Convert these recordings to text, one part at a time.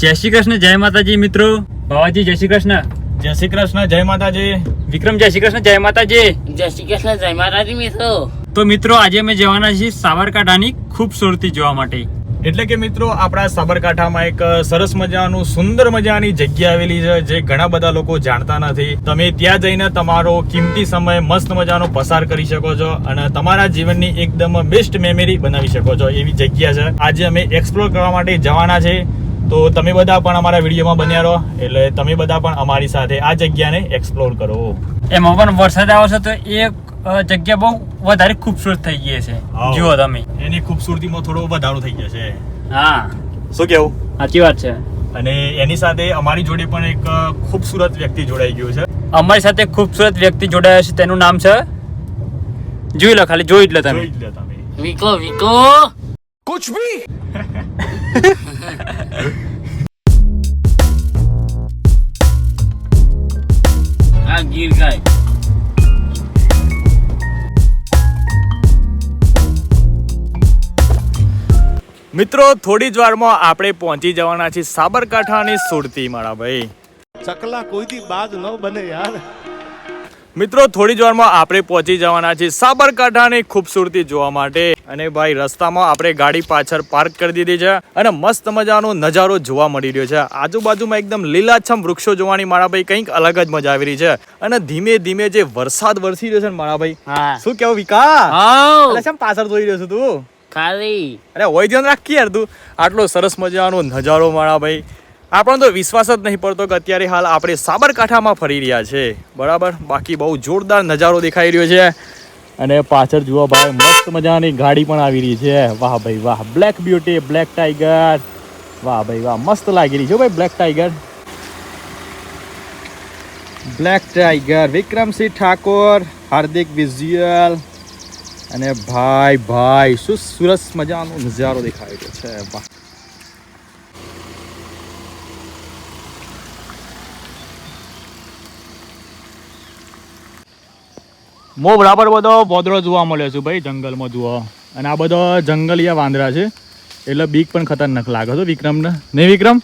જય શ્રી કૃષ્ણ જય માતાજી મિત્રો. બાવાજી જય શ્રી કૃષ્ણ. જય શ્રી કૃષ્ણ જય માતાજી. વિક્રમ જય શ્રી કૃષ્ણ જય માતાજી. જય શ્રી કૃષ્ણ જય માતાજી મિત્રો. તો મિત્રો આજે અમે જવાના છીએ સાબરકાંઠાની ખૂબસૂરતી જોવા માટે. એટલે કે મિત્રો આપણા સાબરકાંઠામાં એક સરસ મજાનું સુંદર મજાની જગ્યા આવેલી છે જે ઘણા બધા લોકો જાણતા નથી. તમે ત્યાં જઈને તમારો કિંમતી સમય મસ્ત મજાનો પસાર કરી શકો છો અને તમારા જીવનની એકદમ બેસ્ટ મેમરી બનાવી શકો છો એવી જગ્યા છે. આજે અમે એક્સપ્લોર કરવા માટે જવાના છે તો તમે બધા પણ અમારા વિડીયોમાં બન્યા રહો. એટલે તમે બધા પણ અમારી સાથે આ જગ્યાને એક્સપ્લોર કરો. એમાં પણ વરસાદ આવશે તો એ જગ્યા બહુ વધારે ખૂબસૂરત થઈ ગઈ છે જુઓ તમે. એની ખૂબસૂરતીમાં થોડો વધારો થઈ જશે હા. શું કેવું? સાચી વાત છે. અને એની સાથે અમારી જોડે પણ એક ખૂબસૂરત વ્યક્તિ જોડાઈ ગયો છે. અમારી સાથે ખૂબસૂરત વ્યક્તિ જોડાયો છે. તેનું નામ છે? જોઈ લો ખાલી જોઈ જ લો તમે. વિકો જ લો भी। આ ગીર ગાય મિત્રો થોડી જ વારમાં આપણે પહોંચી જવાના છીએ સાબરકાંઠાની સુરતી મારા ભાઈ. ચકલા કોઈથી બાદ ન બને યાર. મિત્રો થોડી જ વારમાં આપણે પહોંચી જવાના છીએ સાબરકાંઠાની ખૂબસૂરતી જોવા માટે. અને ભાઈ રસ્તામાં આપણે ગાડી પાછળ પાર્ક કરી દીધી છે અને મસ્ત મજાનો નજારો જોવા મળી રહ્યો છે. આજુબાજુમાં એકદમ લીલાછમ વૃક્ષો જોવાની મારા ભાઈ કંઈક અલગ જ મજા આવી રહી છે. અને ધીમે ધીમે જે વરસાદ વરસી રહ્યો છે ને મારા ભાઈ શું કેવું વિકા હાઉ એટલે કેમ પાછળ જોઈ રહ્યો છું તું? ખાલી. અરે હોય ધ્યાન રાખી યાર તું. આટલો સરસ મજાનો નજારો મારા ભાઈ આપણને તો વિશ્વાસ જ નહીં પડતો કે અત્યારે હાલ આપણે સાબરકાંઠામાં ફરી રહ્યા છે. બરાબર? બાકી બહુ જોરદાર નજારો દેખાઈ રહ્યો છે. અને પાછળ જુઓ ભાઈ, મસ્ત મજાની ગાડી પણ આવી રહી છે. વાહ ભાઈ વાહ બ્લેક બ્યુટી બ્લેક ટાઈગર વાહ ભાઈ વાહ, મસ્ત લાગી રહી છે ભાઈ black tiger black tiger Vikramsinh Thakor, Hardik visual અને ભાઈ ભાઈ, શું સરસ મજાનો નજારો દેખાય છે. વાહ. મો બરાબર બધો બોદરો જોવા મળ્યો છે ભાઈ જંગલમાં જુઓ. અને આ બધો જંગલિયા વાંદરા છે. એટલે બીક પણ ખતરનાક લાગે છે વિક્રમને. નહીં વિક્રમ?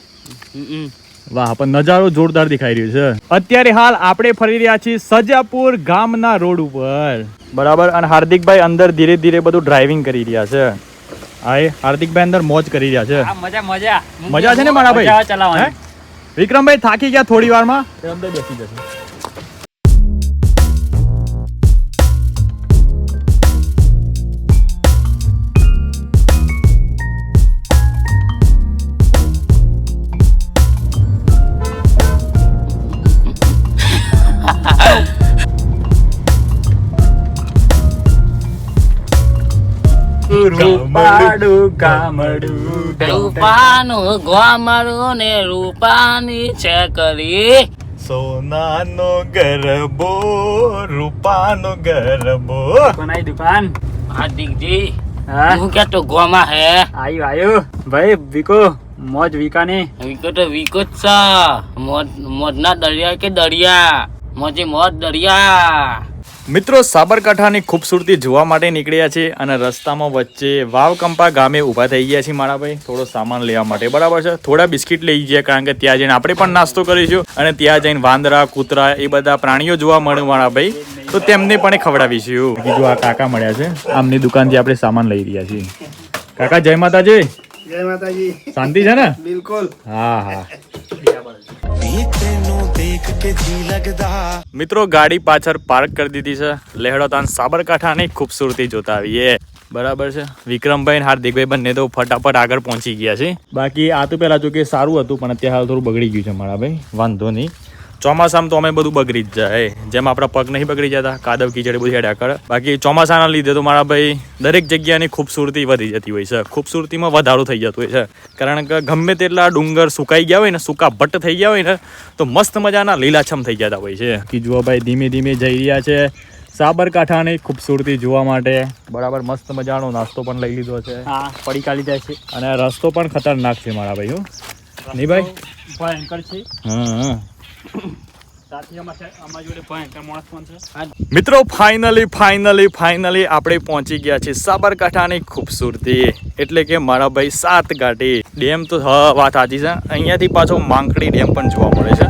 વાહ પણ નજારો જોરદાર દેખાઈ રહ્યો છે. અત્યારે હાલ આપણે ફરી રહ્યા છીએ સજાપુર ગામના રોડ ઉપર. બરાબર અને હાર્દિકભાઈ અંદર ધીરે ધીરે બધું ડ્રાઇવિંગ કરી રહ્યા છે. હા એ હાર્દિકભાઈ અંદર મોજ કરી રહ્યા છે. મજા મજા. મજા છે ને મારા ભાઈ? ચલાવવાની. વિક્રમભાઈ થાકી ગયા થોડી વારમાં? અંદર બેસી જશે. ગામડું રૂપાનું ગોમડું ને રૂપાની છે કરી સોનાનો ગરબો રૂપાનો ગરબો. કોનાઈ દુકાન? હા હા? હું કે તો ગોમાં હે? આયુ આયુ. ભાઈ વિકો મોજ વિકાની. વિકો તો વિકો જ છે. મોજ મોજના દરિયા કે દરિયા? મોજે મોજ દરિયા. મિત્રો સાબરકાંઠાની ખૂબસૂરતી જોવા માટે નીકળ્યા છે અને રસ્તામાં વચ્ચે વાવકંપા ગામે ઊભા થઈ ગયા છે મારા ભાઈ થોડો સામાન લેવા માટે બરાબર છે. થોડા બિસ્કિટ લઈ ગયા કારણ કે ત્યાં જઈને આપણે પણ નાસ્તો કરીશું અને ત્યાં જઈને વાંદરા કૂતરા એ બધા પ્રાણીઓ જોવા મળે મારા ભાઈ તો તેમને પણ ખવડાવીશું. બીજું આ કાકા મળ્યા છે. આમની દુકાનથી આપણે સામાન લઈ રહ્યા છીએ. કાકા જય માતાજી. જય માતાજી. શાંતિ છે ને? બિલકુલ. હા હા. મિત્રો, ગાડી પાછળ પાર્ક કરી દીધી છે. લેહડો તાન સાબરકાંઠાની ખૂબસૂરતી જોતા આવીએ. બરાબર છે. વિક્રમભાઈ અને હાર્દિકભાઈ બંને તો ફટાફટ આગળ પહોંચી ગયા છે. બાકી આ તો પહેલા જો કે સારું હતું, પણ અત્યારે હાલ થોડું બગડી ગયું છે મારા ભાઈ. વાંધો નહીં. ચોમાસામાં તો અમે બધું બગડી જ જાય જેમ આપણા પગ નહીં બગડી જતા કાદવ કીચડી બધી હેડ્યા કરે. બાકી ચોમાસાના લીધે તો મારા ભાઈ દરેક જગ્યાની ખૂબસૂરતી વધી જતી હોય છે. ખૂબસૂરતીમાં વધારો થઈ જતો હોય છે. કારણ કે ગમે તેટલા ડુંગર સુકાઈ ગયા હોય ને સૂકા ભટ્ટ થઈ ગયા હોય ને તો મસ્ત મજાના લીલાછમ થઈ જતા હોય છે. કે જુઓ ભાઈ ધીમે ધીમે જઈ રહ્યા છે સાબરકાંઠાની ખૂબસૂરતી જોવા માટે. બરાબર મસ્ત મજાનો નાસ્તો પણ લઈ લીધો છે. હા. પડી કાઢી જાય છે. અને રસ્તો પણ ખતરનાક છે મારા ભાઈ હું. નહીં ભાઈ? ભયંકર છે. હા હા. મિત્રો ફાઇનલી ફાઇનલી ફાઇનલી આપણે પહોંચી ગયા છીએ સાબરકાંઠાની ખૂબસૂરતી. એટલે કે મારા ભાઈ સાત ગાંઠી ડેમ તો હ વાત સાચી છે. અહીંયાથી પાછો માંકડી ડેમ પણ જોવા મળે છે.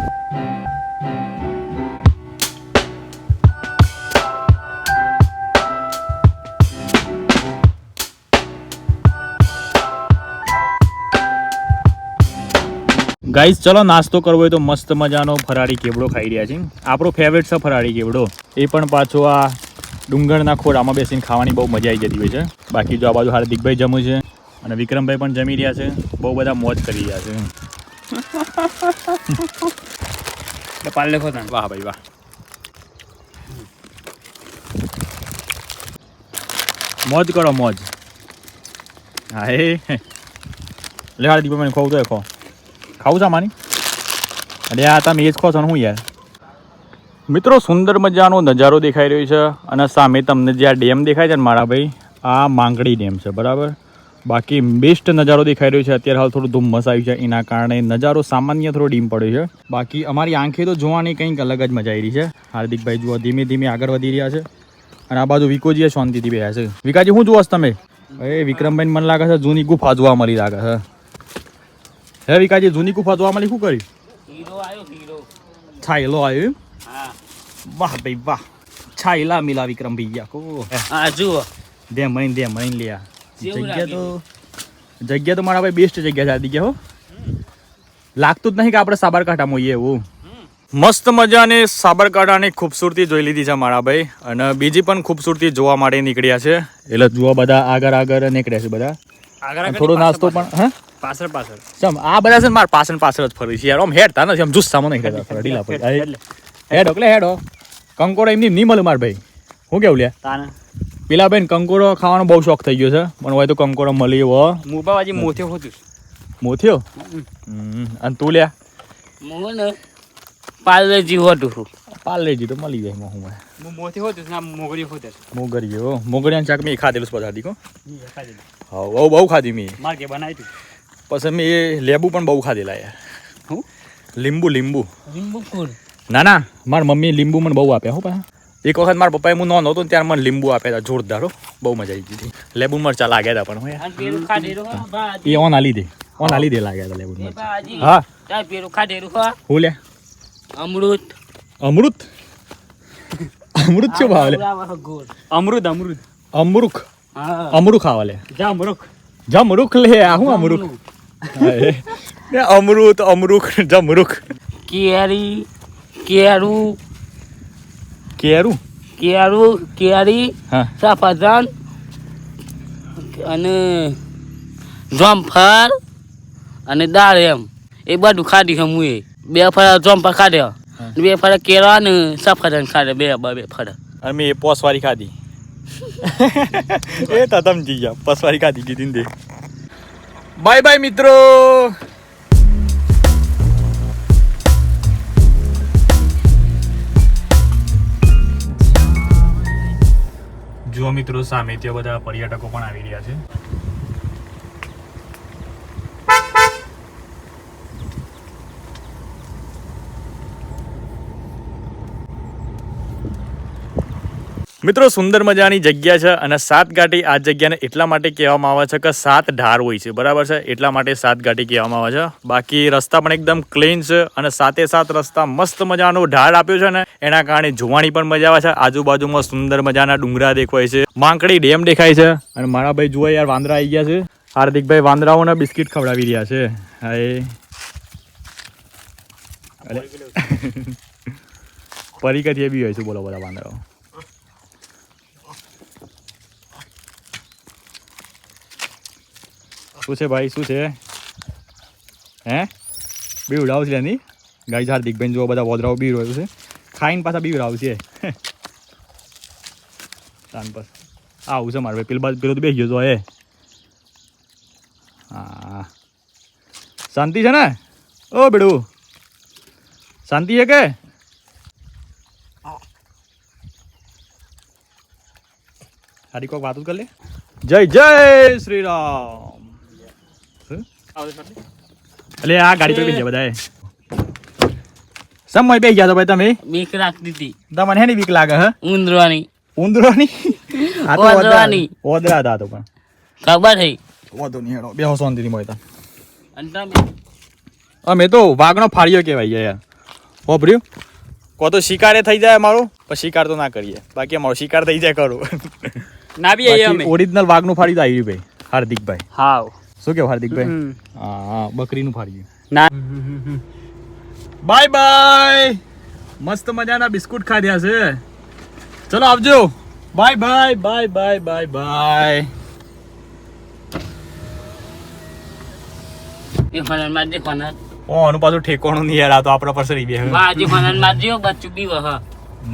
ગાઈઝ ચલો નાસ્તો કરવો હોય તો મસ્ત મજાનો ફરાળી કેવડો ખાઈ રહ્યા છીએ. આપણો ફેવરેટ છે ફરાળી કેવડો. એ પણ પાછો આ ડુંગરના ખોડામાં બેસીને ખાવાની બહુ મજા આવી જતી હોય છે. બાકી જો આ બાજુ હાર્દિકભાઈ જમું છે અને વિક્રમભાઈ પણ જમી રહ્યા છે. બહુ બધા મોજ કરી રહ્યા છે. પાલ લેખો વાહ ભાઈ વાહ. મોજ કરો મોજ. હા એ. લે હાર્દિકભાઈ મને ખોવું તો ખો. ખાવું છે, માની? અરે આ તમે એ જ ખો છો હું યાર. મિત્રો, સુંદર મજાનો નજારો દેખાઈ રહ્યો છે અને સામે તમને જે આ ડેમ દેખાય છે ને મારા ભાઈ, આ માંગડી ડેમ છે, બરાબર? બાકી બેસ્ટ નજારો દેખાઈ રહ્યો છે. અત્યારે હાલ થોડું ધુમ્મસ આવ્યું છે, એના કારણે નજારો સામાન્ય થોડો ડીમ પડ્યો છે. બાકી અમારી આંખે તો જોવાની કંઈક અલગ જ મજા આવી રહી છે. હાર્દિકભાઈ જુઓ ધીમે ધીમે આગળ વધી રહ્યા છે. અને આ બાજુ વિકોજી શાંતિથી બેઠા છે. વિકાજી, શું જુઓ તમે? એ વિક્રમભાઈ મને લાગે છે જૂની ગુફા જોવા મળી લાગે છે. હે વિકાજી જૂની ગુફા જોવા મળી શું કર્યું હીરો આવ્યો હીરો. છાયલો આવ્યો એમ? હા. વાહ ભાઈ વાહ. છાયલા મિલા વિક્રમ ભૈયા કો. હા જુઓ. દે મહીન દે મહીન લ્યા. જગ્યા તો જગ્યા તો મારા ભાઈ બેસ્ટ જગ્યા છે આ જગ્યા હો. લાગતું જ નહીં કે આપણે સાબરકાંઠામાં હોઈએ એવું. મસ્ત મજાની સાબરકાંઠાની ખૂબસૂરતી જોઈ લીધી છે મારા ભાઈ. અને બીજી પણ ખૂબસૂરતી જોવા માટે નીકળ્યા છે. એટલે જોવા બધા આગળ આગળ નીકળ્યા છે બધા. થોડો નાસ્તો પણ હા? પાછળ પાછળ. સમ આ બધા છે મારા પાછળ પાછળ જ ફરી છે યાર. આમ હેડતા નથી આમ જુસ્સામાં નહીં હેડતા ફરે ઢીલા પર હેડો એટલે હેડો એમની નહીં મળે માર ભાઈ. હું કેવું લ્યા? તાને. પેલા બેન કંકોડો ખાવાનો બહુ શોખ થઈ ગયો છે. પણ હોય તો કંકોડો મળી એવો મુબાવાજી હોતું મોથ્યો અને તું લ્યા? હું ને પાર્લેજી હોતું પાર્લેજી તો મળી જાય હું હું મોથે હોતું ના મોગરી હોતે હો મોગરિયાનું મેં ખાધેલું બધા દીકો હા. બહુ બહુ ખાધી મેં. માર કે બનાવી પછી મેં એ લેબુ પણ બહુ ખાધેલા યાર હું? લીંબુ લીંબુ. લીંબુ ના ના મારી મમ્મી લીંબુ મને બહુ આપ્યા હો પાછા એક વખત મારા પપ્પાએ હું નોંધો હતો ત્યારે મને લીંબુ આપ્યા હતા જોરદાર બહુ મજા આવી ગઈ લેબુ મરચા લાગ્યા હતા પણ એ ઓન આલી દે ઓન આલી દે લાગ્યા હતા લેબુ મરચા. હા. ખાધેલું હું. લે અમૃત. અમૃત? અમૃત શું ભાવ લે? અમૃત અમૃત અમૃખ. અમૃખ આવે લે. જા મરુખ અમૃખ લે આ હું અમરુખ ને અમૃત અમરુખ જમરુખ કેરી કેરું કેરું કેરું કેરી સફરજન અને જમફળ અને દાળ એમ. એ બધું ખાધી છે હું બે ફળા જમફળ ખાધ્યા બે ફળા કેળા ને સફરજન ખાધે. બે બે ફળા. અને મેં પોસવારી ખાધી. એ તો સમજી ગયા. પસવારી ખાધી કીધી તે. બાય બાય મિત્રો. જુઓ મિત્રો સામે ત્યાં બધા પર્યટકો પણ આવી રહ્યા છે. મિત્રો, સુંદર મજાની જગ્યા છે અને સાત ઘાટી આ જગ્યાને એટલા માટે કહેવામાં આવે છે કે સાત ઢાર હોય છે. બરાબર છે? એટલા માટે સાત ઘાટી કહેવામાં આવે છે. બાકી રસ્તા પણ એકદમ ક્લીન છે અને સાતે સાત રસ્તા મસ્ત મજાનો ઢાળ આપ્યો છે ને એના કારણે જોવાની પણ મજા આવે છે. આજુબાજુમાં સુંદર મજાના ડુંગરા દેખાય છે. માંકડી ડેમ દેખાય છે. અને મારા ભાઈ જુઓ યાર, વાંદરા આવી ગયા છે. હાર્દિકભાઈ વાંદરાઓને બિસ્કિટ ખવડાવી રહ્યા છે. હાય. અરે એ બી હોય છે, બોલો બધા વાંદરાઓ. શું છે ભાઈ, શું છે? હે? બી ઉડાવ છે એની? ગાય હાર્દિક બેન જો બધા વોદરાઓ બી રહ્યું છે. ખાઈને પાછા બી ઉડાવ છે. તાન પર. આવું છે મારે ભાઈ, પેલું બાજુ પેલું તો બેસી ગયો છો એ હા. શાંતિ છે ને? ઓ બેડું. શાંતિ છે કે? સારી કોઈક વાતો કરી લે. જય જય શ્રી રામ. એટલે આ ગાડી પર બેસી બધા સમય બે ગયા તો ભાઈ તમે. બીક રાખતી હતી તમને હેની બીક લાગે હ? ઉંદરવાની ઉંદરોની આ તો ઓદરાની. ઓદરા દા તો પણ. ખબર હે? ઓદો ની હેડો બેહો શાંતિથી મોય તા. અંતા અમે તો વાઘનો ફાળિયો કહેવાય યાર. હોભર્યું કો તો શિકારે થઈ જાય મારો પણ શિકાર તો ના કરીએ. બાકી અમારો શિકાર થઈ જાય કરું ના બી અમે. ઓરિજિનલ વાગનું ફાડી તો આવી ભાઈ હાર્દિકભાઈ. હાવ. શું કેવું હાર્દિકભાઈ? હમ. હા હા બકરીનું ફાળ્યું ના. Bye bye. મસ્ત મજાના બિસ્કુટ ખાધ્યા છે. ચલો આવજો. Bye bye bye bye bye bye. એ ફોન મારજે ફોન ઓ આનું પાછું ઠેકોણું નહીં યાર આ તો આપણા પર સરી બે બાજી ફોન મારજો બચ્ચું બી વહ.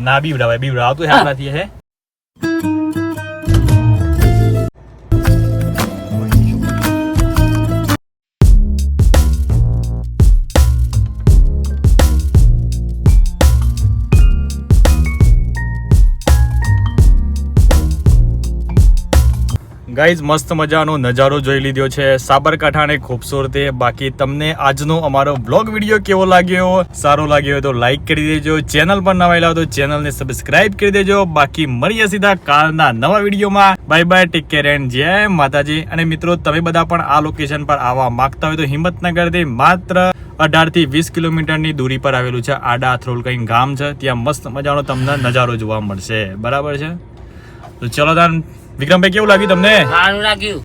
ના બીવડાવાય બીવડાવ તું હેરાથી હે. ગાઈઝ, મસ્ત મજાનો નજારો જોઈ લીધો છે. સાબરકાંઠાની ખૂબસૂરતી. બાકી તમને આજનો અમારો બ્લોગ વીડિયો કેવો લાગ્યો? સારો લાગ્યો હોય તો લાઈક કરી દેજો. ચેનલ પર નવા તો ચેનલને સબસ્ક્રાઇબ કરી દેજો. બાકી મળીએ સીધા કાલના નવા વિડીયોમાં. Bye bye take care and Jai Mataji. અને મિત્રો, તમે બધા પણ આ લોકેશન પર આવવા માંગતા હોય તો હિંમતનગરથી માત્ર અઢારથી વીસ કિલોમીટરની દૂરી પર આવેલું છે આડા અથરોલ કઈ ગામ છે. ત્યાં મસ્ત મજાનો તમને નજારો જોવા મળશે. બરાબર છે? તો ચલો તાન વિક્રમભાઈ કેવું લાગ્યું તમને? સારું લાગ્યું.